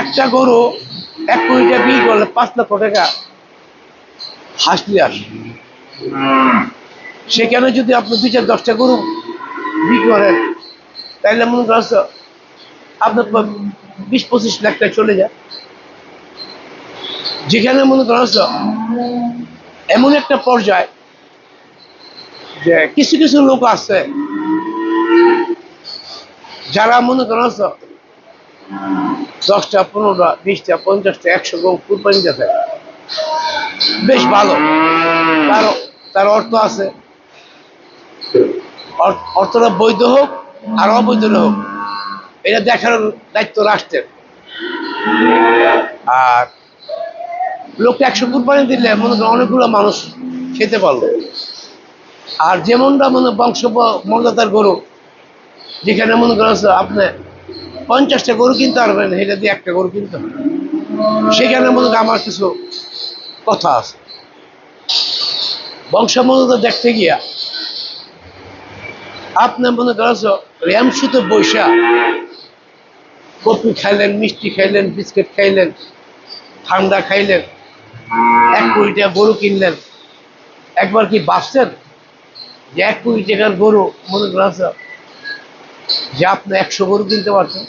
একটা গরু এক কোটি টাকা বিক্রি করলে পাঁচ লক্ষ টাকা হাসলে আসে। সেখানে যদি আপনি দুই চার দশটা গরু বিক্রি করেন, তাহলে মনে করেন তো আপনার বিশ পঁচিশ লাখ টাকা চলে যায়। যেখানে মনে করেন তো এমন একটা পর্যায় যে কিছু কিছু লোক আছে যারা মনে করেন তো দশটা, পনেরোটা, বিশটা, পঞ্চাশটা, একশো গরু কুরবানি দিতে বেশ ভালো। তার অর্থ আছে অর্থটা বৈধ হোক আর অবৈধ হোক, এটা দেখার দায়িত্ব রাষ্ট্রের। আর লোকটা একশো কুরবানি দিলে মনে করেন অনেকগুলো মানুষ খেতে পারল। আর যেমনটা মনে বংশ মর্যাদার গরু, যেখানে মনে করেন আপনি পঞ্চাশটা গরু কিনতে পারবেন এটা দিয়ে একটা গরু কিনতে হবে। সেখানে করেন আমার কিছু কথা আছে। বংশমর্যাদা দেখতে গিয়া, আপনি মনে করেন র্যামসুতে বৈশা, কপি খাইলেন, মিষ্টি খাইলেন, বিস্কিট খাইলেন, ঠান্ডা খাইলেন, এক কোটি টাকা গরু কিনলেন, একবার কি বাঁচছেন যে এক কোটি টাকার গরু মনে করেন যে আপনি একশো গরু কিনতে পারছেন?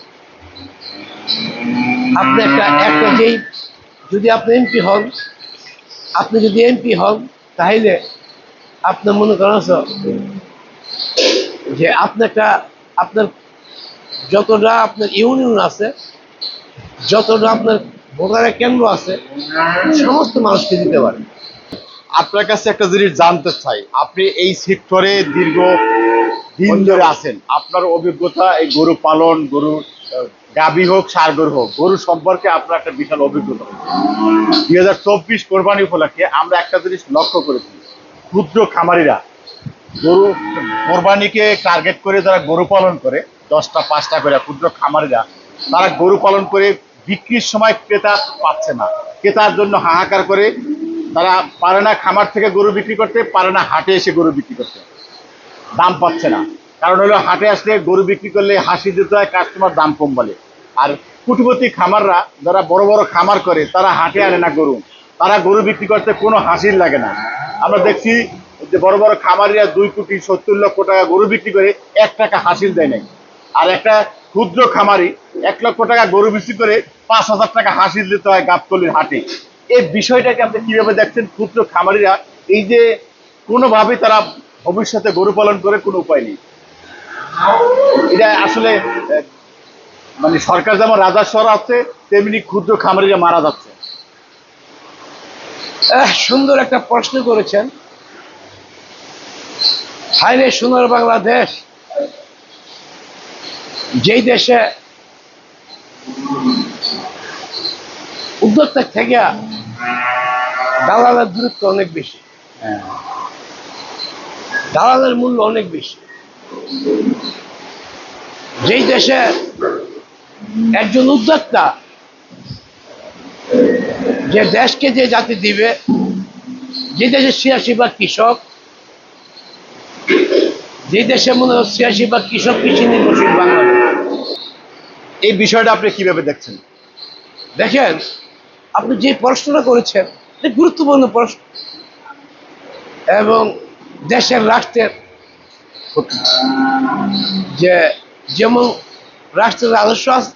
আপনি একটা একটা যেই যদি আপনি এমপি হন, আপনি যদি এমপি হন, তাহলে আপনি মনে করেন যে আপনি একটা, আপনার যতটা আপনার ইউনিয়ন আছে, যতটা আপনার ভোটারের কেন্দ্র আছে, সমস্ত মানুষকে দিতে পারেন আপনার কাছে একটা জিনিস জানতে চাই, আপনি এই সেক্টরে দীর্ঘ দিন ধরে আছেন, আপনার অভিজ্ঞতা এই গরু পালন, গরু গাভী হোক সার গরু হোক, গরু সম্পর্কে আপনার একটা বিশাল অভিজ্ঞতা দুই হাজার চব্বিশ কোরবানি উপলক্ষে আমরা একটা জিনিস লক্ষ্য করেছি। ক্ষুদ্র খামারিরা গরু কোরবানিকে টার্গেট করে যারা গরু পালন করে, দশটা, পাঁচটা করে ক্ষুদ্র খামারিরা, তারা গরু পালন করে বিক্রির সময় ক্রেতা পাচ্ছে না। ক্রেতার জন্য হাহাকার করে তারা পারে না খামার থেকে গরু বিক্রি করতে, পারে না হাটে এসে গরু বিক্রি করতে। দাম পাচ্ছে না। কারণ হলো হাটে আসলে গরু বিক্রি করলে হাসি দিতে হয় কাস্টমার দাম কম বলে। আর কুটিপতি খামাররা যারা বড় বড় খামার করে, তারা হাটে আনে না গরু। তারা গরু বিক্রি করতে কোনো হাসির লাগে না। আমরা দেখছি যে বড় বড় খামারিরা দুই কোটি সত্তর লক্ষ টাকা গরু বিক্রি করে এক টাকা হাসিল দেয় নাই। আর একটা ক্ষুদ্র খামারি এক লক্ষ টাকা গরু বিক্রি করে পাঁচ হাজার টাকা হাসিল দিতে হয় গাবতলির হাটে। এই বিষয়টাকে আপনি কীভাবে দেখছেন? ক্ষুদ্র খামারিরা এই যে কোনোভাবে তারা ভবিষ্যতে গরু পালন করে কোনো উপায় নেই। এটা আসলে মানে সরকার যেমন রাজস্ব আছে তেমনি ক্ষুদ্র খামারিরা মারা যাচ্ছে। সুন্দর একটা প্রশ্ন করেছেন। হাইরে সোনার বাংলাদেশ যেই দেশে উদ্যোক্তা থেকে দালালের দূরত্ব অনেক বেশি। দালালের মূল্য অনেক বেশি। যেই দেশে একজন উদ্যোক্তা যে দেশকে যে জাতি দিবে যে দেশে ছিয়াশি ভাগ কৃষক যে দেশে মনে হয় ছিয়াশি ভাগ কৃষক কৃষি নির্ভরশীল বাংলাদেশ। এই বিষয়টা আপনি কীভাবে দেখছেন? দেখেন আপনি যে প্রশ্নটা করেছেন গুরুত্বপূর্ণ প্রশ্ন। এবং দেশের রাষ্ট্রের যে, যেমন রাষ্ট্রের রাজস্ব আছে,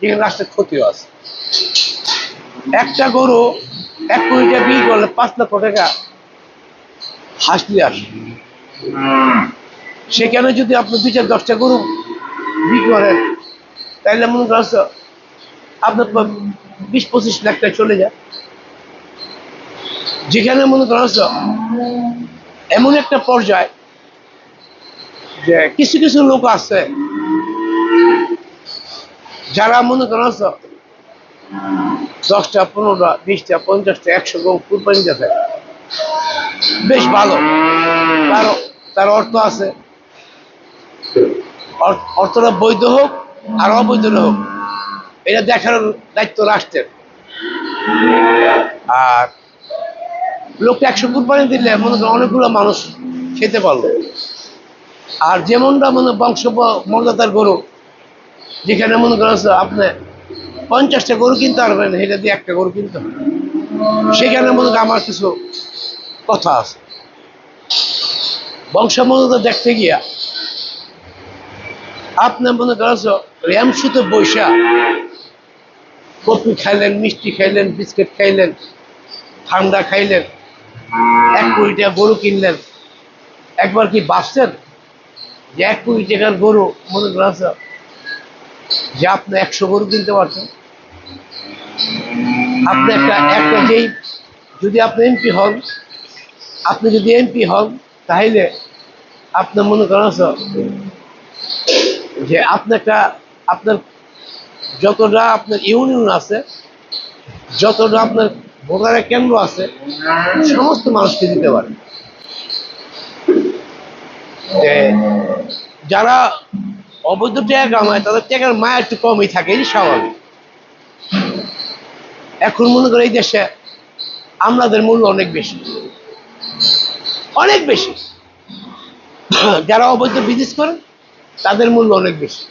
যেখানে রাষ্ট্রের ক্ষতিও আছে। একটা গরু এক কোটি টাকা বিক্রি করলে পাঁচ লক্ষ টাকা হাসলে আসে। সেখানে যদি আপনি দুই চার দশটা গরু বিক্রি করেন, তাহলে মনে করেন তো আপনার বিশ পঁচিশ লাখ টাকা চলে যায়। যেখানে মনে করেন এমন একটা পর্যায় যে কিছু কিছু লোক আছে যারা মনে করেন দশটা, পনেরোটা, বিশটা, পঞ্চাশটা, একশো গরু কুরবানি দিতে বেশ ভালো। তার তার অর্থ আছে অর্থটা বৈধ হোক আর অবৈধ হোক, এটা দেখার দায়িত্ব রাষ্ট্রের। আর লোকটা একশো কুরবানি দিলে মনে করেন অনেকগুলো মানুষ খেতে পারল। আর যেমনটা মনে বংশ মর্যাদার গরু, যেখানে মনে করেন যে আপনি পঞ্চাশটা গরু কিনতে পারবেন এটা দিয়ে একটা গরু কিনতে সেখানে মনে করেন আমার কিছু কথা আছে। বংশমর্যাদা দেখতে গিয়া আপনি মনে করেন র্যামসুতে বৈশা কফি খাইলেন, মিষ্টি খাইলেন, বিস্কিট খাইলেন, ঠান্ডা খাইলেন, এক কোটি টাকা গরু কিনলেন, একবার কি বাঁচছেন? এক টাকার গরু, মনে যে আপনি একশো গরু কিনতে আপনি একটা একটা যেই, যদি আপনি এমপি হন, আপনি যদি এমপি হন, তাহলে আপনি মনে করেন যে আপনি একটা, আপনার যতটা আপনার ইউনিয়ন আছে, যতটা আপনার ভোটারের কেন্দ্র আছে, সমস্ত মানুষকে দিতে পারে যে যারা অবৈধ টাকা কামায়, তাদের টাকার মায়া একটু কমই থাকে এই স্বাভাবিক। এখন মনে করে এই দেশে আমাদের মূল্য অনেক বেশি। অনেক বেশি। যারা অবৈধ বিজনেস করে, তাদের মূল্য অনেক বেশি।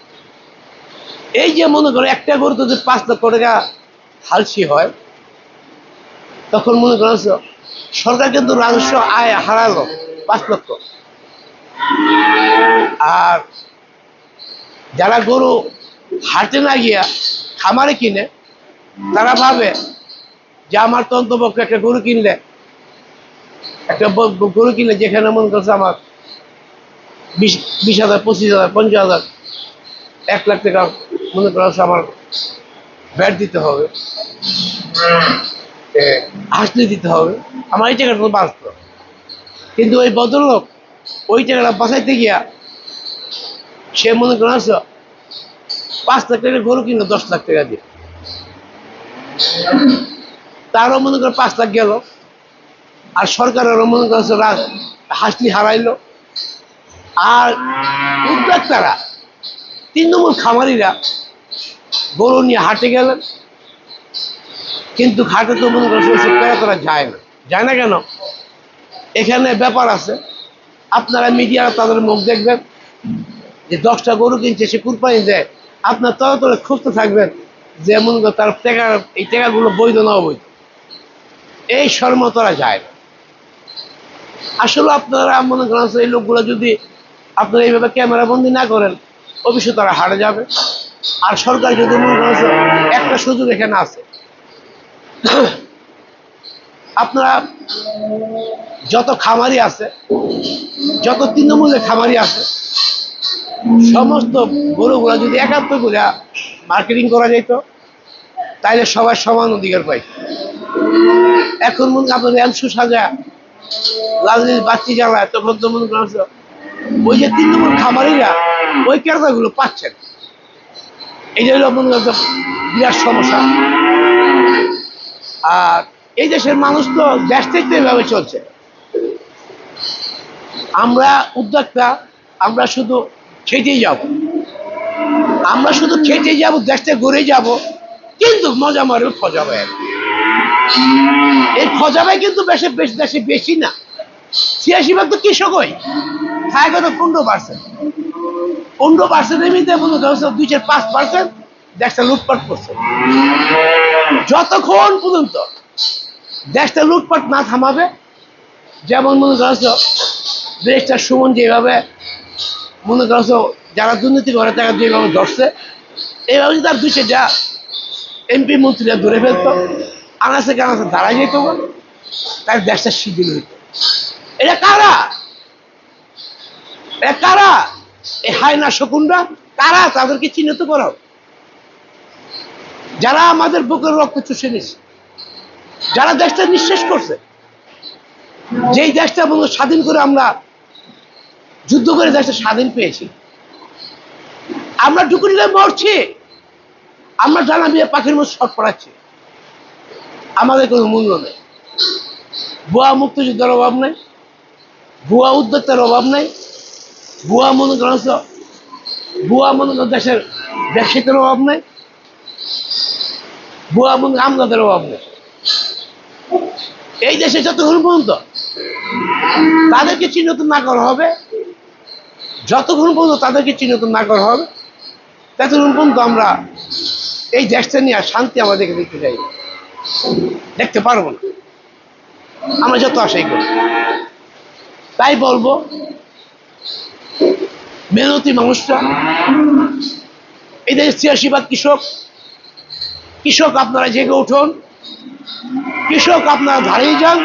এই যে মনে করো, একটা গরু যদি পাঁচ লক্ষ টাকা হালসি হয়, তখন মনে করো সরকার কিন্তু রাজস্ব আয় হারালো পাঁচ লক্ষ। আর যারা গরু হাটে না গিয়া খামারে কিনে, তারা ভাবে যে আমার তো অন্তপক্ষে একটা গরু কিনলে, একটা গরু কিনলে যেখানে মনে করছে আমার বিশ বিশ হাজার, পঁচিশ হাজার, পঞ্চাশ হাজার, এক লাখ টাকা মনে করা হচ্ছে আমার ব্যাট দিতে হবে। হাসলি দিতে হবে। আমার এই তো বাঁচত। কিন্তু ওই ভদ্রলোক ওই টাকাটা বাঁচাইতে গিয়া সে মনে করা হচ্ছে পাঁচ লাখ টাকা গরু কিনলো, দশ লাখ টাকা দিয়ে। তারও মনে করে পাঁচ লাখ গেল। আর সরকারেরও মনে করছে হাসলি হারাইলো। আর উদ্যোক্তারা তৃণমূল খামারিরা গরু নিয়ে হাটে গেলেন। কিন্তু হাটে তো মনে করছে করা যায় না। যায় না কেন? এখানে ব্যাপার আছে। আপনারা মিডিয়ারা তাদের মুখ দেখবেন, যে দশটা গরু কিনছে, সে কুরবানি দেয়। আপনার তলে তলে খুঁজতে থাকবেন যে মনে করো তার টাকা, এই টাকাগুলো বৈধ না অবৈধ। এই শর্ম তারা যায়। না আসলে আপনারা মনে করেন এই লোকগুলো যদি আপনারা এইভাবে ক্যামেরা বন্দি না করেন, অবশ্যই তারা হারে যাবে। আর সরকার যদি মনে করেন একটা সুযোগ এখানে আছে আপনারা যত খামারি আছে, যত তৃণমূলের খামারি আছে, সমস্ত গরুগুলা যদি একাত্ম করে মার্কেটিং করা যেত, তাইলে সবাই সমান অধিকার পাই এখন মনে আপনার র্যামসু সাজা লালজির বাচ্চি জ্বালায় তখন তো মনে করেন যে ওই যে নম্বর খামারিরা ওই ক্রেতাগুলো পাচ্ছেন এই হলো মনে করেন বিরাট সমস্যা। আর এই দেশের মানুষ তো দেশ থেকে এভাবে চলছে। আমরা উদ্যোক্তা, আমরা শুধু খেটেই যাব। আমরা শুধু খেটে যাব দেশটা ঘুরে যাব, কিন্তু মজা মারবে খজাবে এই খজাবে কিন্তু বেশি বেশি দেশে বেশি না। ছিয়াশি ভাগ তো কৃষকই খায় কত? পনেরো পার্সেন্ট পনেরো পার্সেন্টের মধ্যে মনে করছে দুই চার পাঁচ পার্সেন্ট দেশটা লুটপাট করছে। যতক্ষণ পর্যন্ত দেশটা লুটপাট না থামাবে। যেমন মনে করছ দেশটা সুমন যেভাবে মনে করছ যারা দুর্নীতি করে তারা যেভাবে ধরছে এইভাবে যদি তার দুই যা এমপি মন্ত্রীরা ধরে ফেলতো আনাসে কানাসে দাঁড়াই যেত না, তার দেশটা শিথিল হইত। এটা কারা? এটা কারা? এই হায়না শকুনরা কারা? তাদেরকে চিহ্নিত করো। যারা আমাদের বুকের রক্ত চুষে নিচ্ছে যারা দেশটা নিঃশেষ করছে, যেই দেশটা মনে স্বাধীন করে আমরা যুদ্ধ করে দেশটা স্বাধীন পেয়েছি, আমরা ডুকুরিলে মরছি। আমরা ডানা দিয়ে পাখির মতো শট পড়াচ্ছি। আমাদের কোনো মূল্য নেই। ভুয়া মুক্তিযুদ্ধের অভাব নেই। ভুয়া উদ্যোক্তার অভাব নেই। ভুয়া মনে করেন ভুয়া মনে দেশের ব্যবসায়ীদের অভাব নেই। ভুয়া মনে আমলাদের অভাব নেই। এই দেশে যতক্ষণ পর্যন্ত তাদেরকে চিহ্নিত না করা হবে। যতক্ষণ পর্যন্ত তাদেরকে চিহ্নিত না করা হবে। ততক্ষণ পর্যন্ত আমরা এই দেশটা নিয়ে শান্তি আমাদেরকে দেখতে চাই দেখতে পারব না। আমরা যত আশাই করি। তাই বলব, মেহনতি মানুষরা, এই দেশের ছিয়াশি কৃষক কৃষক আপনারা জেগে উঠুন। কৃষক আপনারা দাঁড়িয়ে যান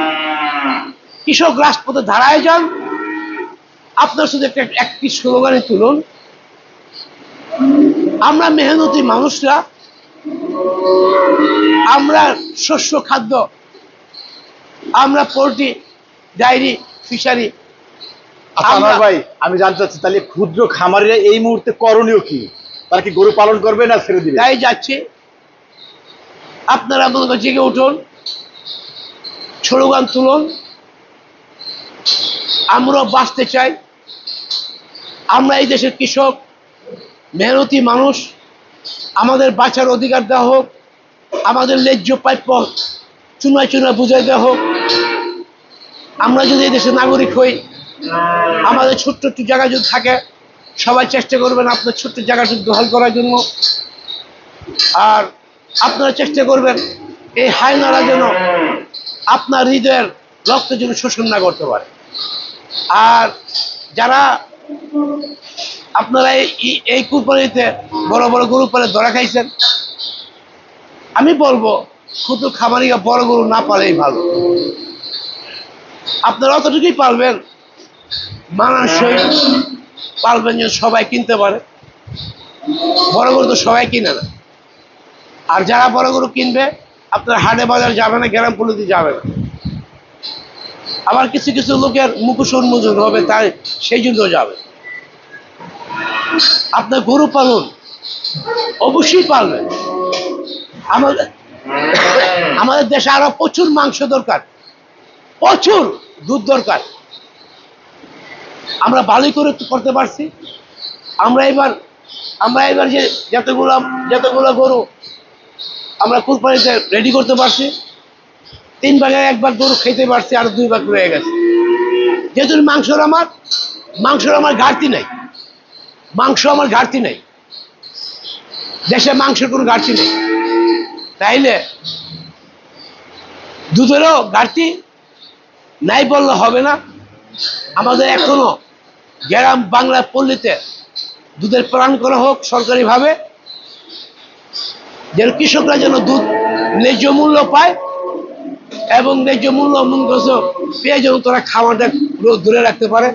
কৃষক রাজপথে দাঁড়ায় যান। আপনার শুধু একটা একটি স্লোগানে তুলুন আমরা মেহনতি মানুষরা আমরা শস্য খাদ্য আমরা পোলট্রি ডায়েরি ফিশারি আচ্ছা ভাই আমি জানতে চাচ্ছি তাহলে ক্ষুদ্র খামারিরা এই মুহূর্তে করণীয় কি? তারা কি গরু পালন করবে না ছেড়ে দিবে? তাই যাচ্ছে। আপনারা মনে করেন জেগে উঠুন স্লোগান তুলুন। আমরাও বাঁচতে চাই। আমরা এই দেশের কৃষক, মেহনতি মানুষ। আমাদের বাঁচার অধিকার দেওয়া হোক, আমাদের ন্যায্য প্রাপ্য চুনায় চুনায় বুঝাই দেওয়া হোক। আমরা যদি এই দেশের নাগরিক হই, আমাদের ছোট্ট একটু জায়গা যদি থাকে, সবাই চেষ্টা করবেন আপনার ছোট্ট জায়গাটা দখল করার জন্য। আর আপনারা চেষ্টা করবেন এই হায়নারা যেন আপনার হৃদয়ের রক্ত যেন শোষণ না করতে পারে। আর যারা আপনারা এই- এই বড় বড় গরু পালে ধরা খাইছেন, আমি বলব ক্ষুদ্র খামারিরা বড় গরু না পালেই ভালো। আপনারা অতটুকুই পারবেন মানানসই পারবেন যেন সবাই কিনতে পারে। বড় গরু তো সবাই কিনে না। আর যারা বড় গরু কিনবে, আপনার হাটে বাজার যাবে না, গ্রাম পুলিতে যাবে না। আবার কিছু কিছু লোকের মুখোশ উন্মোচন হবে, তাই সেই জন্য যাবে। আপনার গরু পালন অবশ্যই পালবেন। আমাদের আমাদের দেশে আরও প্রচুর মাংস দরকার। প্রচুর দুধ দরকার। আমরা ভালোই করে করতে পারছি। আমরা এবার আমরা এবার যে যতগুলো যতগুলো গরু আমরা কুরবানিতে রেডি করতে পারছি। তিন ভাগের একবার গরু খেতে পারছি, আর দুই ভাগ রয়ে গেছে। যেহেতু মাংসর আমার মাংসর আমার ঘাটতি নেই। মাংস আমার ঘাটতি নেই। দেশে মাংসের কোনো ঘাটতি নেই। তাইলে দুধেরও ঘাটতি নাই বললে হবে না। আমাদের এখনও গ্রাম বাংলা পল্লীতে দুধের প্রাণ করা হোক সরকারিভাবে। যেন কৃষকরা যেন দুধ ন্যায্য মূল্য পায় এবং ন্যায্য মূল্য মূল পেয়ে যেন তারা খাওয়াটা দূরে রাখতে পারে।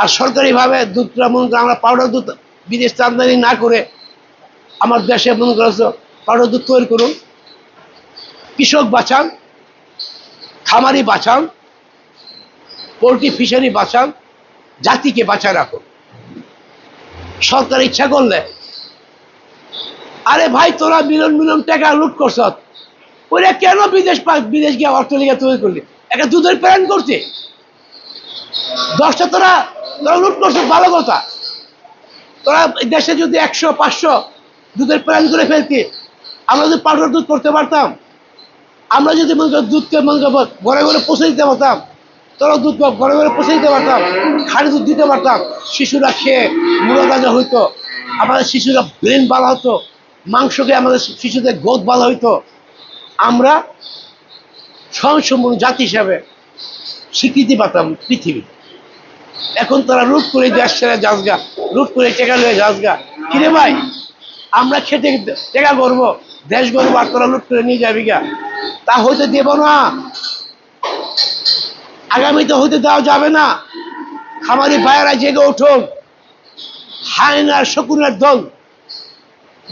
আর সরকারিভাবে দুধটা মনে করো আমরা পাউডার দুধ বিদেশ আমদানি না করে আমার দেশে মনে করছ পাউডার দুধ তৈরি করুন। কৃষক বাঁচান, খামারি বাঁচান, পোলট্রি ফিশারি বাঁচান, জাতিকে বাঁচায় রাখুন। সরকার ইচ্ছা করলে আরে ভাই, তোরা মিলন মিলন টাকা লুট করছ। ওরা কেন বিদেশ বিদেশ গিয়ে অস্ট্রেলিয়া তৈরি করলি? একটা দুধের প্ল্যান করছে। দশটা তোরা তোরা লুট করছ, ভালো কথা। তোরা দেশে যদি একশো, পাঁচশো দুধের প্ল্যান করে ফেলতি, আমরা যদি পাউডার দুধ করতে পারতাম। আমরা যদি মনে করো দুধকে মনে করো ঘরে ঘরে পৌঁছে দিতে পারতাম। তোরা দুধ ঘরে ঘরে পৌঁছে দিতে পারতাম। খাঁটি দুধ দিতে পারতাম। শিশুরা খেয়ে মূলো তাজা হইতো। আমাদের শিশুরা ব্রেন ভালো হতো। মাংসকে আমাদের শিশুদের গোদ ভালো হইতো। আমরা স্বয়ংসম্পূর্ণ জাতি হিসাবে স্বীকৃতি পাতাম পৃথিবী। এখন তারা লুট করে ছেড়ে যাসগা লুট করে টেকা লয়ে যাসগা কিরে ভাই, আমরা খেতে টেকা করব, দেশ করব আর তোরা লুট করে নিয়ে যাবি গা। তা হইতে দেব না। আগামীতে হইতে দেওয়া যাবে না। খামারি ভাইয়েরা জেগে উঠুন হায়নার শকুনের দল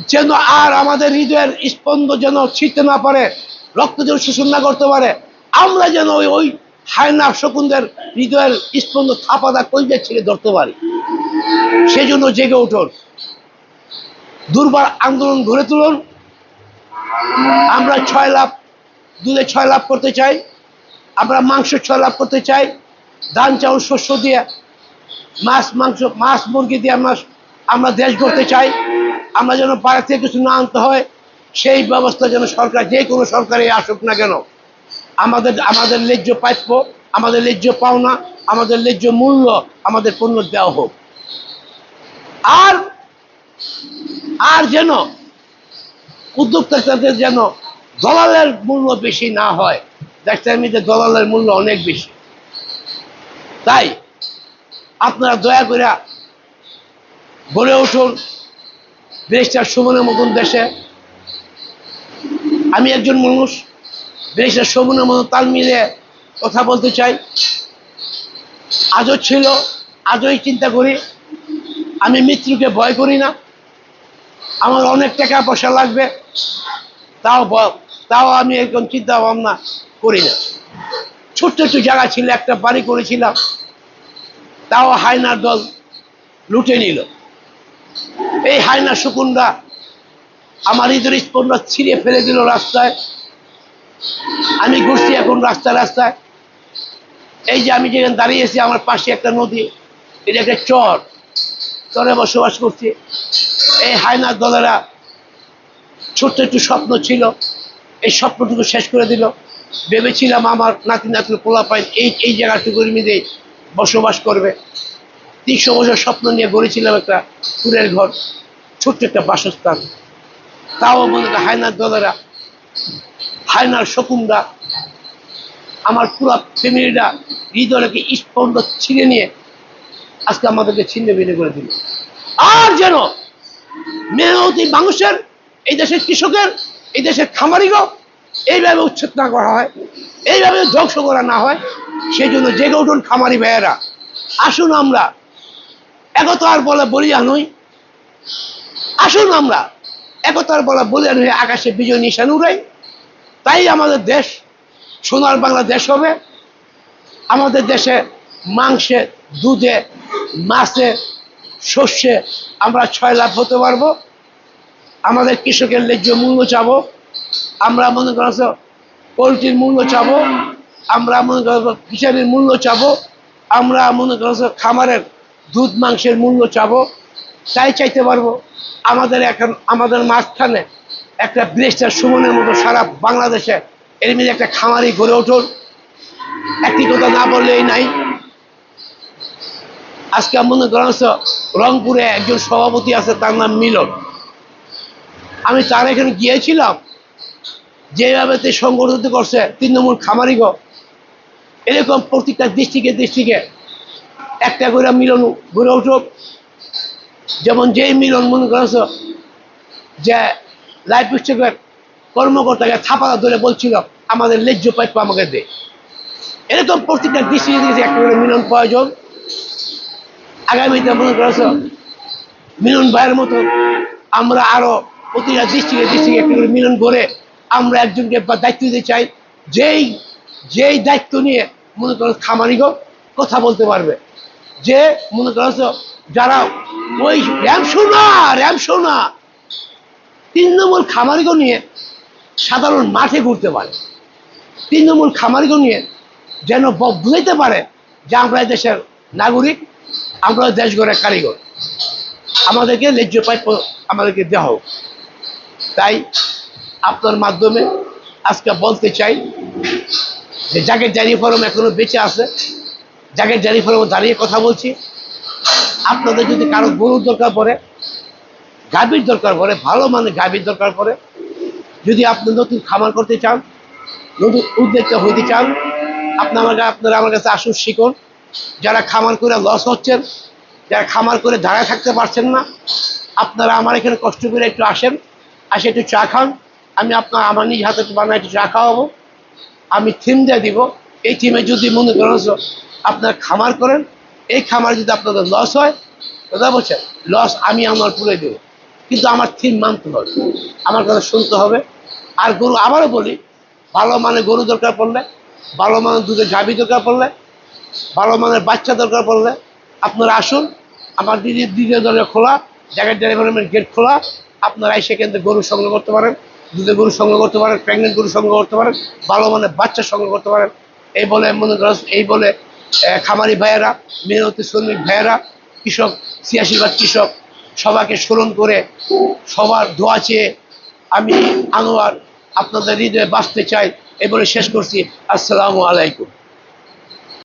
যেন আর আমাদের হৃদয়ের স্পন্দ যেন ছিটতে না পারে, রক্ত যেন শোষণ না করতে পারে, আমরা যেন ওই ওই হায়না শকুনদের হৃদয়ের স্পন্দ থাপাদা কইজা ছেড়ে ধরতে পারি। সেই জন্য জেগে উঠুন। দুর্বার আন্দোলন গড়ে তুলুন। আমরা ছয় লাভ, দুধে ছয় লাভ করতে চাই। আমরা মাংস ছয় লাভ করতে চাই। ধান, চাউল, শস্য দিয়ে, মাছ, মাংস, মাছ, মুরগি দিয়ে আমরা আমরা দেশ গড়তে চাই, আমরা যেন বাইরে থেকে কিছু না আনতে হয়, সেই ব্যবস্থা যেন সরকার, যে কোনো সরকারই আসুক না কেন। আমাদের আমাদের ন্যায্য প্রাপ্য, আমাদের ন্যায্য পাওনা, আমাদের ন্যায্য মূল্য আমাদের পণ্য দেওয়া হোক। আর আর যেন উদ্যোক্তাদের যেন দলালের মূল্য বেশি না হয়। দেখতে যে দলালের মূল্য অনেক বেশি। তাই আপনারা দয়া করে গড়ে উঠুন দেশটার সুমনের মতন দেশে। আমি একজন মানুষ দেশের সুমনের মতো তাল মিলে কথা বলতে চাই। আজও ছিল, আজই চিন্তা করি। আমি মৃত্যুকে ভয় করি না। আমার অনেক টাকা পয়সা লাগবে, তাও তাও আমি একদম চিন্তা ভাবনা করি না। ছোট্ট একটু জায়গা ছিল, একটা বাড়ি করেছিলাম। তাও হায়নার দল লুটে নিল। এই হায়না শকুনরা, আমার ঈদের স্পন্দা ছিঁড়ে ফেলে দিল রাস্তায়। আমি ঘুরছি এখন রাস্তায় রাস্তায়। এই যে আমি যেখানে দাঁড়িয়েছি আমার পাশে একটা নদী, এটা একটা চর। চরে বসবাস করছি। এই হায়নার দলেরা, ছোট্ট একটু স্বপ্ন ছিল, এই স্বপ্নটুকু শেষ করে দিল। ভেবেছিলাম আমার নাতি নাতনি পোলা পাইন এই এই জায়গাটুকুর মধ্যে বসবাস করবে। তিনশো বছর স্বপ্ন নিয়ে গড়েছিলাম একটা কুড়ের ঘর, ছোট্ট একটা বাসস্থান। তাও হয় হায়নার দলেরা, হায়নার শকুনরা, আমার পুরো ফ্যামিলিরা হৃদয়কে স্পন্দ ছিঁড়ে নিয়ে আজকে আমাদেরকে ছিন্ন ভিন্ন করে দিল। আর যেন মেহনতি মানুষের, এই দেশের কৃষকের, এই দেশের খামারিগো এইভাবে উচ্ছেদ না করা হয়, এইভাবে ধ্বংস করা না হয়, সেই জন্য জেগে উঠুন খামারি ভাইয়েরা। আসুন আমরা একতার বলে বলিয়ান হই আসুন আমরা, একতার বলে বলিয়ান হয়ে আকাশে বিজয় নিশান উড়াই। তাই আমাদের দেশ, সোনার বাংলা দেশ হবে। আমাদের দেশে মাংসে, দুধে, মাছে, শস্যে আমরা ছয় লাভ হতে পারব। আমাদের কৃষকের ন্যায্য মূল্য চাবো। আমরা মনে করছ পোলট্রির মূল্য চাবো। আমরা মনে করছ ফিশারির মূল্য চাবো। আমরা মনে করছ খামারের দুধ মাংসের মূল্য চাবো, তাই চাইতে পারব। আমাদের এখন, আমাদের মাঝখানে একটা ব্রেস্টার সুমনের মতো সারা বাংলাদেশে এর মধ্যে একটা খামারি গড়ে উঠুন। একটি কথা না বললেই নাই। আজকে মনে করেন রংপুরে একজন সভাপতি আছে, তার নাম মিলন। আমি তার এখানে গিয়েছিলাম। যেভাবে সংগঠিত করছে, তৃণমূল খামারিগ এরকম প্রত্যেকটা ডিস্ট্রিক্টে ডিস্ট্রিক্টে একটা করে মিলন গড়ে উঠুক যেমন যেই মিলন মনে করেছ যে লাইফ স্টেকের কর্মকর্তাকে থাপাতা ধরে বলছিল, আমাদের ন্যায্য প্রাপ্য আমাকে দে। এরকম প্রত্যেকটা ডিস্ট্রিক্টে একটা করে মিলন প্রয়োজন। আগামীতে মনে করেছ মিলন ভাইয়ের মতো আমরা আরও প্রতিটা ডিস্ট্রিক্টে ডিস্ট্রিক্টে একটা করে মিলন করে আমরা একজনকে দায়িত্ব দিতে চাই। যেই যেই দায়িত্ব নিয়ে মনে করো খামারিগো কথা বলতে পারবে। যে, মনে করছ যারা ওই র্যাম শোনা র্যাম শোনা তৃণমূল খামারিগো নিয়ে সাধারণ মাঠে ঘুরতে পারে। তৃণমূল খামারিগো নিয়ে যেন বুঝাইতে পারে যে আমরা দেশের নাগরিক, আমরা দেশ গড়ে কারিগর। আমাদেরকে ন্যায্য প্রাপ্য আমাদেরকে দেওয়া হোক। তাই আপনার মাধ্যমে আজকে বলতে চাই যে, জাগের জারি ফরম এখনও বেঁচে আছে। জারি ফরমে দাঁড়িয়ে কথা বলছি। আপনাদের যদি কারও গরুর দরকার পড়ে, গাভীর দরকার পড়ে, ভালো মানে গাভীর দরকার পড়ে, যদি আপনি নতুন খামার করতে চান, নতুন উদ্যোক্তা হইতে চান, আপনি আমার কা- আপনারা আমার কাছে আসুন শিখুন যারা খামার করে লস হচ্ছেন, যারা খামার করে দাঁড়ায় থাকতে পারছেন না, আপনারা আমার এখানে কষ্ট করে একটু আসেন, আসে একটু চা খান। আমি আপনার আমার নিজ হাতে বানায় একটু চা খাওয়াবো। আমি থিম দিয়ে দিব। এই থিমে যদি মনে করেন আপনার খামার করেন, এই খামার যদি আপনাদের লস হয় কথা বলছেন লস আমি আমার পুরে দেবো। কিন্তু আমার থিম মানতে হবে। আমার কথা শুনতে হবে। আর গরু আবারও বলি, ভালো মানের গরু দরকার পড়লে, ভালো মানের দুধের গাভী দরকার পড়লে, ভালো মানের বাচ্চা দরকার পড়লে, আপনারা আসুন, আমার দিদি দ্বিতীয় দলের খোলা, জায়গার ডেলিভারিমেন্ট গেট খোলা, আপনারা এসে কিন্তু গরু সংগ্রহ করতে পারেন, দুধের গরু সংগ্রহ করতে পারেন প্রেগনেন্ট গরু সংগ্রহ করতে পারেন, ভালো মানের বাচ্চা সংগ্রহ করতে পারেন। এই বলে মনে এই বলে খামারি ভাইয়েরা, মেহনতি শ্রমিক ভাইয়েরা, কৃষক ছিয়াশিবাদ কৃষক সবাকে স্মরণ করে সবার ধোয়া চেয়ে আমি আনোয়ার আপনাদের হৃদয়ে বাঁচতে চাই এবারে শেষ করছি। আসসালামু আলাইকুম।